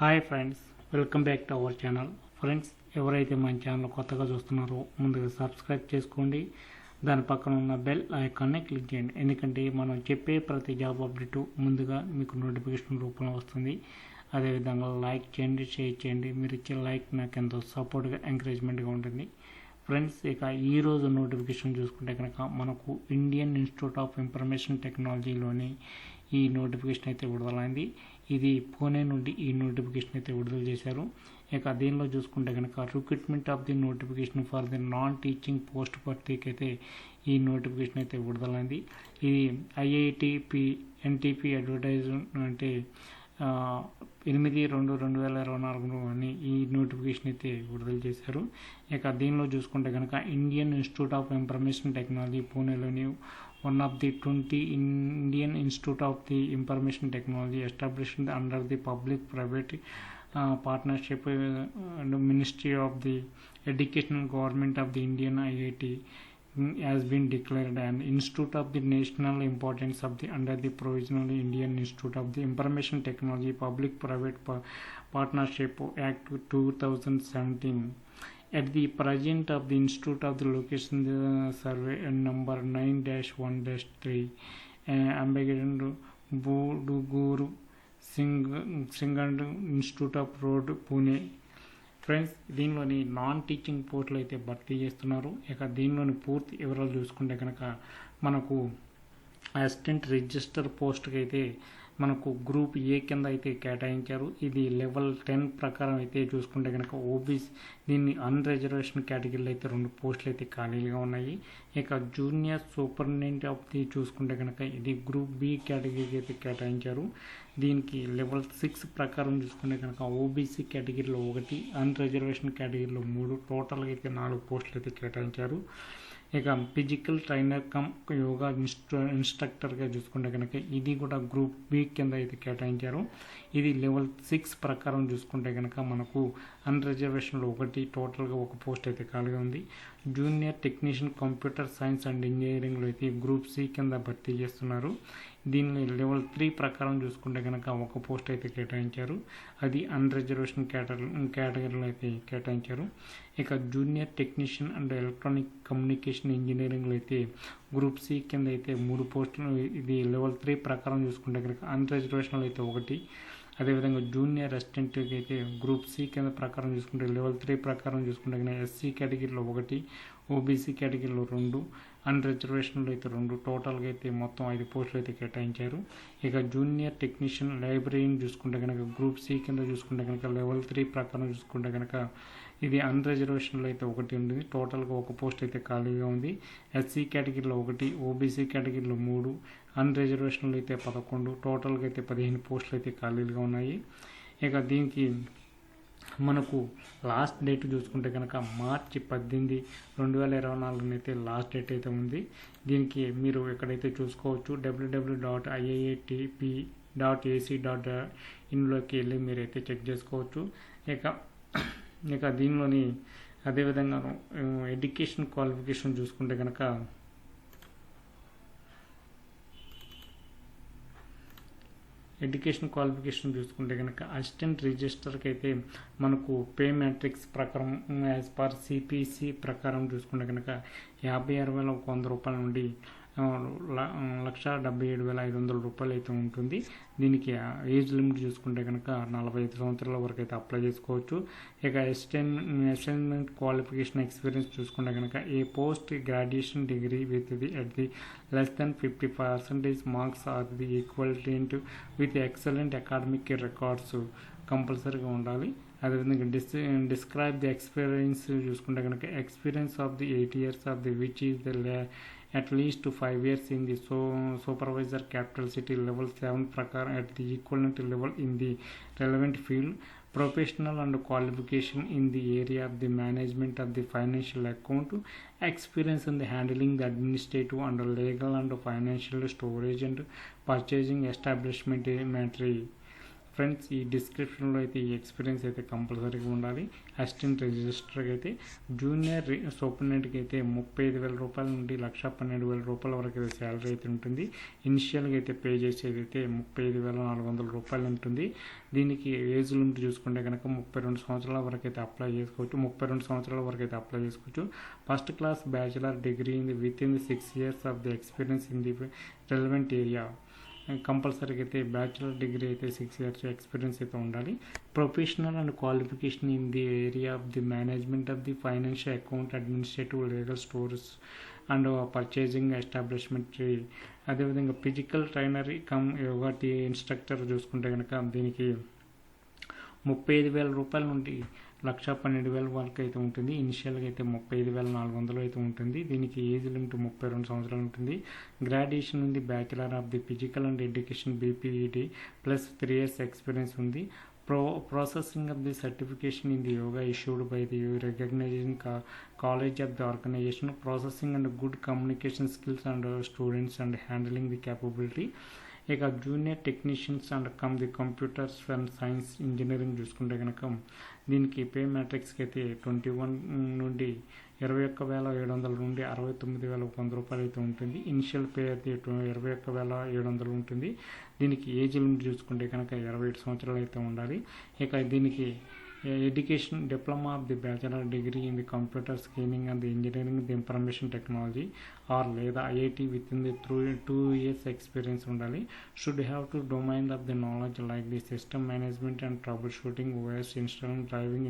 Hi friends welcome back to our channel. Friends ఎవరైతే మన channel కొత్తగా చూస్తున్నారో ముందుగా సబ్స్క్రైబ్ చేసుకోండి. దాని పక్కన ఉన్న బెల్ ఐకాన్ని క్లిక్ చేయండి. ఎందుకంటే మనం చెప్పే ప్రతి జాబ్ అప్డేటు ముందుగా మీకు నోటిఫికేషన్ రూపంలో వస్తుంది. అదేవిధంగా లైక్ చేయండి షేర్ చేయండి. మీరు ఇచ్చే లైక్ నాకు ఎంతో సపోర్ట్గా ఎంకరేజ్మెంట్గా ఉంటుంది. ఫ్రెండ్స్ ఇక ఈరోజు నోటిఫికేషన్ చూసుకుంటే కనుక మనకు ఇండియన్ ఇన్స్టిట్యూట్ ఆఫ్ ఇన్ఫర్మేషన్ టెక్నాలజీలోని ఈ నోటిఫికేషన్ అయితే విడుదలైంది. ఇది పూణే నుండి ఈ నోటిఫికేషన్ అయితే విడుదల చేశారు. ఇక దీనిలో చూసుకుంటే కనుక recruitment of the notification for the non teaching post భర్తీకి అయితే ఈ నోటిఫికేషన్ అయితే విడుదలైంది. ఇది ఐఐటిపి ఎన్టీపీ అడ్వర్టైజ్ అంటే ఎనిమిది రెండు రెండు వేల ఇరవై నాలుగులో అని ఈ నోటిఫికేషన్ అయితే విడుదల చేశారు. ఇక దీనిలో చూసుకుంటే కనుక Indian institute of information technology పూణేలోని one of the 20 Indian Institute of the Information Technology established under the public-private uh, partnership uh, Ministry of the Educational Government of the Indian IIT mm, has been declared an institute of the national importance of the under the provisional indian institute of the information technology public private pa partnership act 2017 At the present of the institute of the location the survey and number 9-1-3 uh, Ambagaran Boduguru Singh institute of road Pune friends దీనిలోని non teaching పోస్టులు అయితే భర్తీ చేస్తున్నారు ఇక దీనిలోని పూర్తి వివరాలు చూసుకుంటే కనుక మనకు అసిస్టెంట్ రిజిస్టర్ పోస్ట్కి అయితే మనకు గ్రూప్ ఏ కింద అయితే కేటాయించారు ఇది లెవెల్ టెన్ ప్రకారం అయితే చూసుకుంటే కనుక ఓబీసీ దీన్ని అన్ రిజర్వేషన్ కేటగిరీలో అయితే రెండు పోస్టులు అయితే ఖాళీగా ఉన్నాయి. ఇక జూనియర్ సూపరింటెండెంట్ ఆఫ్ ది చూసుకుంటే కనుక ఇది గ్రూప్ బి కేటగిరీకి అయితే కేటాయించారు. దీనికి లెవెల్ సిక్స్ ప్రకారం చూసుకుంటే కనుక ఓబీసీ కేటగిరీలో ఒకటి అన్ రిజర్వేషన్ కేటగిరీలో మూడు టోటల్గా అయితే నాలుగు పోస్టులు అయితే కేటాయించారు. ఇక ఫిజికల్ ట్రైనర్ కమ్ యోగా ఇన్స్ట్ర ఇన్స్ట్రక్టర్గా చూసుకుంటే కనుక ఇది కూడా గ్రూప్ బి కింద అయితే కేటాయించారు. ఇది లెవెల్ సిక్స్ ప్రకారం చూసుకుంటే కనుక మనకు అన్ రిజర్వేషన్లో ఒకటి టోటల్గా ఒక పోస్ట్ అయితే ఖాళీగా ఉంది. Junior technician computer science and ఇంజనీరింగ్లో అయితే గ్రూప్ సి కింద భర్తీ చేస్తున్నారు. దీనిని లెవెల్ త్రీ ప్రకారం చూసుకుంటే కనుక ఒక పోస్ట్ అయితే కేటాయించారు. అది అన్ రిజర్వేషన్ కేటగిరీ కేటగిరీలో అయితే కేటాయించారు. ఇక junior technician and electronic communication ఇంజనీరింగ్లో అయితే గ్రూప్ సి కింద అయితే మూడు పోస్టులు ఇది లెవెల్ త్రీ ప్రకారం చూసుకుంటే కనుక అన్ రిజర్వేషన్లో అయితే ఒకటి. అదేవిధంగా జూనియర్ అసిస్టెంట్కి అయితే గ్రూప్ సి కింద ప్రకారం చూసుకుంటే లెవెల్ త్రీ ప్రకారం చూసుకుంటే కనుక ఎస్సీ కేటగిరీలో ఒకటి ఓబీసీ కేటగిరీలో రెండు అన్ రిజర్వేషన్లు అయితే రెండు. టోటల్గా అయితే మొత్తం ఐదు పోస్టులు అయితే కేటాయించారు. ఇక జూనియర్ టెక్నీషియన్ లైబ్రరీని చూసుకుంటే కనుక గ్రూప్ సి కింద చూసుకుంటే కనుక లెవెల్ త్రీ ప్రకారం చూసుకుంటే కనుక ఇది అన్ రిజర్వేషన్లో అయితే ఒకటి ఉంది. టోటల్గా ఒక పోస్ట్ అయితే ఖాళీగా ఉంది. ఎస్సీ కేటగిరీలో ఒకటి ఓబీసీ కేటగిరీలో మూడు అన్ రిజర్వేషన్లు అయితే పదకొండు. టోటల్గా అయితే పదిహేను పోస్టులు అయితే ఖాళీలుగా ఉన్నాయి. ఇక దీనికి మనకు లాస్ట్ డేట్ చూసుకుంటే కనుక మార్చి పద్దెనిమిది రెండు వేల ఇరవై నాలుగున అయితే లాస్ట్ డేట్ అయితే ఉంది. దీనికి మీరు ఎక్కడైతే చూసుకోవచ్చు W W dot IIATP dot AC dot ఇన్లోకి వెళ్ళి మీరైతే చెక్ చేసుకోవచ్చు. ఇక ఇక దీనిలోని అదేవిధంగా ఎడ్యుకేషన్ క్వాలిఫికేషన్ చూసుకుంటే కనుక ఎడ్యుకేషన్ క్వాలిఫికేషన్ చూసుకుంటే కనుక అసిస్టెంట్ రిజిస్టర్కి అయితే మనకు పే మ్యాట్రిక్స్ ప్రకారం యాజ్ పర్ సిపిసి ప్రకారం చూసుకుంటే కనుక యాభై ఆరు వేల ఒక వంద రూపాయల నుండి లక్ష డెబ్బై ఏడు వేల ఐదు వందల రూపాయలు అయితే ఉంటుంది. దీనికి ఏజ్ లిమిట్ చూసుకుంటే కనుక నలభై ఐదు సంవత్సరాల వరకు అయితే అప్లై చేసుకోవచ్చు. ఇక ఎస్టెన్ అసైన్మెంట్ క్వాలిఫికేషన్ ఎక్స్పీరియన్స్ చూసుకుంటే కనుక a post graduation degree with the at the less than fifty percentage marks or the equal with excellent academic records కంపల్సరీగా ఉండాలి. అదేవిధంగా డిస్ డిస్క్రైబ్ ది ఎక్స్పీరియన్స్ చూసుకుంటే కనుక experience of the eight years of the which is the at least 5 years in the so supervisor capital city level 7 prakar at the equivalent level in the relevant field professional and qualification in the area of the management of the financial account experience in the handling the administrative and legal and financial storage and purchasing establishment inventory. Friends ఈ డిస్క్రిప్షన్లో అయితే ఈ experience అయితే కంపల్సరీగా ఉండాలి. Assistant రిజిస్టర్కి అయితే junior సూపరింటెండెంట్కి అయితే ముప్పై ఐదు వేల రూపాయల నుండి లక్ష పన్నెండు వేల రూపాయల వరకు అయితే శాలరీ అయితే ఉంటుంది. ఇనిషియల్గా అయితే పే చేసేది అయితే ముప్పై ఐదు వేల నాలుగు వందల రూపాయలు ఉంటుంది. దీనికి ఏజ్ లిమిట్ చూసుకుంటే కనుక ముప్పై రెండు సంవత్సరాల వరకు అయితే అప్లై చేసుకోవచ్చు. ముప్పై రెండు సంవత్సరాల వరకు అయితే అప్లై చేసుకోవచ్చు. First class bachelor degree in the with in the six years of the experience in the relevant area. కంపల్సరీగా అయితే బ్యాచిలర్ డిగ్రీ అయితే సిక్స్ ఇయర్స్ ఎక్స్పీరియన్స్ అయితే ఉండాలి. Professional and qualification in the area of the management of the financial account administrative legal stores and purchasing establishment అదేవిధంగా physical trainer cum yoga tea instructor చూసుకుంటే కనుక దీనికి ముప్పై ఐదు వేల రూపాయల నుండి లక్ష పన్నెండు వేల వరకు అయితే ఉంటుంది. ఇనిషియల్గా అయితే ముప్పై ఐదు వేల నాలుగు వందలు అయితే ఉంటుంది. దీనికి ఏజ్ లిమిట్ ముప్పై రెండు సంవత్సరాలు ఉంటుంది. గ్రాడ్యుయేషన్ ఉంది bachelor of the physical and education BPED plus three years experience ఉంది. Pro processing of the certification in the yoga issued by the recognition college of the organization processing and good communication skills and students and handling the capability. ఇక junior technicians and cum the computers and science engineering చూసుకుంటే కనుక దీనికి pay మ్యాట్రిక్స్కి అయితే twenty one నుండి ఇరవై ఒక్క వేల ఏడు వందల నుండి అరవై తొమ్మిది వేల వంద రూపాయలు అయితే ఉంటుంది. ఇనిషియల్ పే అయితే ఇరవై ఒక్క వేల ఏడు వందలు ఉంటుంది. దీనికి ఏజ్ లిమిట్ చూసుకుంటే కనుక ఇరవై ఏడు సంవత్సరాలు అయితే ఉండాలి. ఇక దీనికి education diploma of the bachelor degree in the computer screening and the engineering the information technology or లేదా IIT with in the through two years experience ఉండాలి should have to domain of the knowledge like the system management and troubleshooting OS installing driving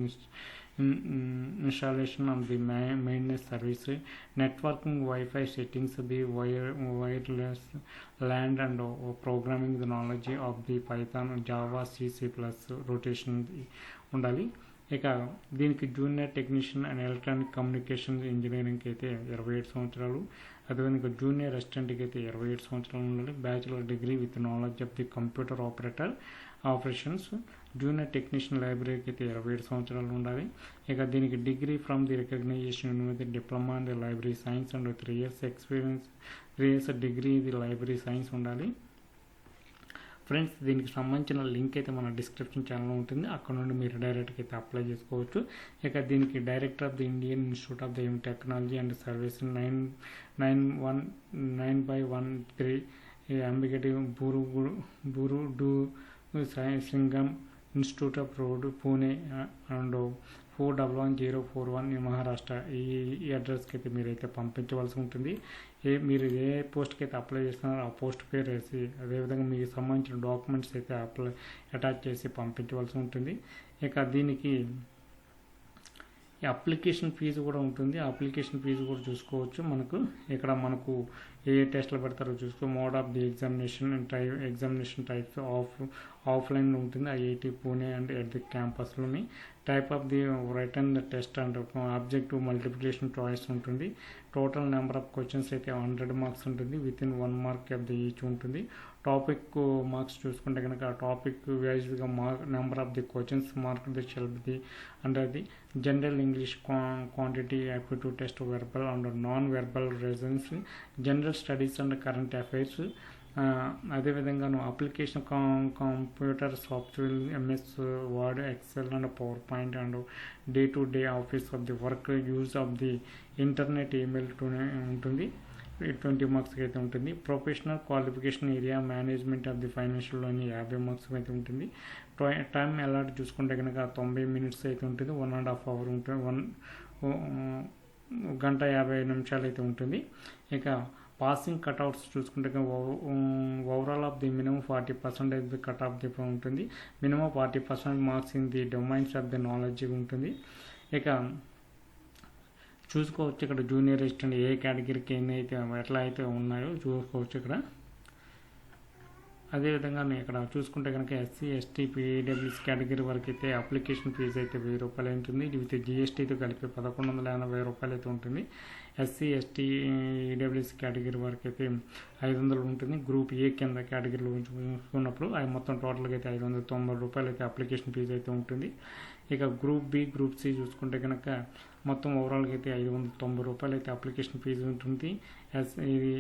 installation of the ma- maintenance service, networking Wi-Fi settings, the wire, wireless land and uh, programming the knowledge of the Python, Java, C, C++ rotation ఉండాలి. ఇక దీనికి junior technician and electronic communication ఇంజనీరింగ్కి అయితే ఇరవై ఏడు సంవత్సరాలు. అదేవిధంగా junior అసిస్టెంట్కి అయితే ఇరవై ఏడు సంవత్సరాలు ఉండాలి. Bachelor degree with knowledge of the computer operator operations. Junior technician లైబ్రరీకి అయితే ఇరవై ఏడు సంవత్సరాలు ఉండాలి. ఇక దీనికి degree from the recognition university diploma in the library science and three years experience three years degree the library science ఉండాలి. Friends దీనికి సంబంధించిన లింక్ అయితే మన డిస్క్రిప్షన్ ఛానల్లో ఉంటుంది అక్కడ నుండి మీరు డైరెక్ట్గా అయితే అప్లై చేసుకోవచ్చు ఇక దీనికి director of the Indian institute of the technology and service nine nine one nine by one three అంబిగటి బూరు బూరు డు Singam institute of road Pune and four double one zero four one Maharashtra ఈ ఈ అడ్రస్కి అయితే మీరైతే పంపించవలసి ఉంటుంది. ఏ మీరు ఏ పోస్ట్కి అయితే అప్లై చేస్తున్నారో ఆ పోస్ట్ పేరు వేసి అదేవిధంగా మీకు సంబంధించిన డాక్యుమెంట్స్ అయితే అప్లై అటాచ్ చేసి పంపించవలసి ఉంటుంది. ఇక దీనికి ఈ అప్లికేషన్ ఫీజు కూడా ఉంటుంది. ఆ అప్లికేషన్ ఫీజు కూడా చూసుకోవచ్చు. మనకు ఇక్కడ మనకు ఏ ఏ టెస్ట్లు పెడతారో చూసుకో మోడ్ ఆఫ్ ది ఎగ్జామినేషన్ టై ఎగ్జామినేషన్ టైప్స్ ఆఫ్ ఆఫ్లైన్ ఉంటుంది. IIT Pune and at the క్యాంపస్లోని type of the return test and objective multiplication choice ఉంటుంది. టోటల్ నెంబర్ ఆఫ్ క్వశ్చన్స్ అయితే హండ్రెడ్ మార్క్స్ ఉంటుంది. With in one mark of the each ఉంటుంది. Topic marks చూసుకుంటే కనుక ఆ topic వైజ్గా mark number of the questions mark the shelf the and the general English quantity aptitude test verbal and non verbal reasons general studies and current affairs అదేవిధంగా application computer software MS Word Excel and PowerPoint and day to day office of the work use of the internet email ఉంటుంది. Twenty మార్క్స్కి అయితే ఉంటుంది. Professional qualification area management of the financial అని యాభై marks అయితే ఉంటుంది. Time allot చూసుకుంటే కనుక తొంభై మినిట్స్ అయితే ఉంటుంది. వన్ అండ్ హాఫ్ అవర్ ఉంటుంది వన్ గంట యాభై నిమిషాలు అయితే ఉంటుంది. ఇక పాసింగ్ కట్అవుట్స్ చూసుకుంటే overall of the minimum forty percentage the cut off the ఉంటుంది. Minimum forty percent marks in the domains of the knowledge ఉంటుంది. ఇక చూసుకోవచ్చు ఇక్కడ జూనియర్ అసిస్టెంట్ ఏ కేటగిరీకి ఎన్ని అయితే ఎట్లా అయితే ఉన్నాయో చూసుకోవచ్చు ఇక్కడ. అదేవిధంగా ఇక్కడ చూసుకుంటే కనుక ఎస్సీ ఎస్టీ పీడబ్ల్యూస్ కేటగిరీ వరకు అయితే అప్లికేషన్ ఫీజు అయితే వెయ్యి రూపాయలు ఉంటుంది విత్ జిఎస్టీతో కలిపి పదకొండు వందల ఎనభై రూపాయలు అయితే ఉంటుంది. ఎస్సీ ఎస్టీ ఈడబ్ల్యూస్ కేటగిరీ వరకు అయితే ఐదు వందలు ఉంటుంది. గ్రూప్ ఏ కింద కేటగిరీలో ఉంచుకున్నప్పుడు అది మొత్తం టోటల్గా అయితే ఐదు వందల తొంభై రూపాయలు అయితే అప్లికేషన్ ఫీజు అయితే ఉంటుంది. ఇక గ్రూప్ బి గ్రూప్ సి చూసుకుంటే కనుక మొత్తం ఓవరాల్గా అయితే ఐదు వందల తొంభై రూపాయలు అయితే అప్లికేషన్ ఫీజు ఉంటుంది ఎస్ ఇది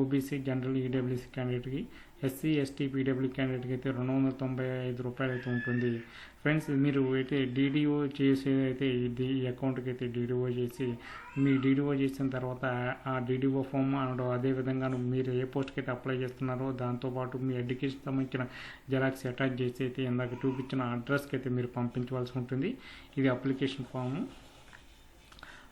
ఓబీసీ జనరల్ ఈడబ్ల్యూసీ క్యాండిడేట్కి ఎస్సీ ఎస్టీ పీడబ్ల్యూ క్యాండిడేట్కి అయితే రెండు వందల తొంభై ఐదు రూపాయలు అయితే ఉంటుంది. ఫ్రెండ్స్ మీరు అయితే డీడీఓ చేసేదైతే అయితే ఇది ఈ అకౌంట్కి అయితే డీడీఓ చేసి మీ డీడీఓ చేసిన తర్వాత ఆ డీడీఓ ఫామ్ అండ్ అదేవిధంగా మీరు ఏ పోస్ట్కి అయితే అప్లై చేస్తున్నారో దాంతోపాటు మీ ఎడ్యుకేషన్ సంబంధించిన జెరాక్స్ అటాచ్ చేసి అయితే ఇందాక చూపించిన అడ్రస్కి అయితే మీరు పంపించవలసి ఉంటుంది. ఇది అప్లికేషన్ ఫాము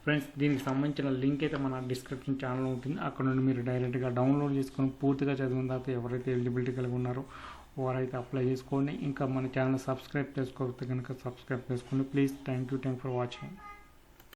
ఫ్రెండ్స్ దీనికి సంబంధించిన లింక్ అయితే మన డిస్క్రిప్షన్ ఛానల్ ఉంటుంది. అక్కడ నుండి మీరు డైరెక్ట్గా డౌన్లోడ్ చేసుకొని పూర్తిగా చదివిన తర్వాత ఎవరైతే ఎలిజిబిలిటీ కలిగి ఉన్నారో వారైతే అప్లై చేసుకోండి. ఇంకా మన ఛానల్ సబ్స్క్రైబ్ చేసుకోకపోతే కనుక సబ్స్క్రైబ్ చేసుకోండి. Please thank you thank for watching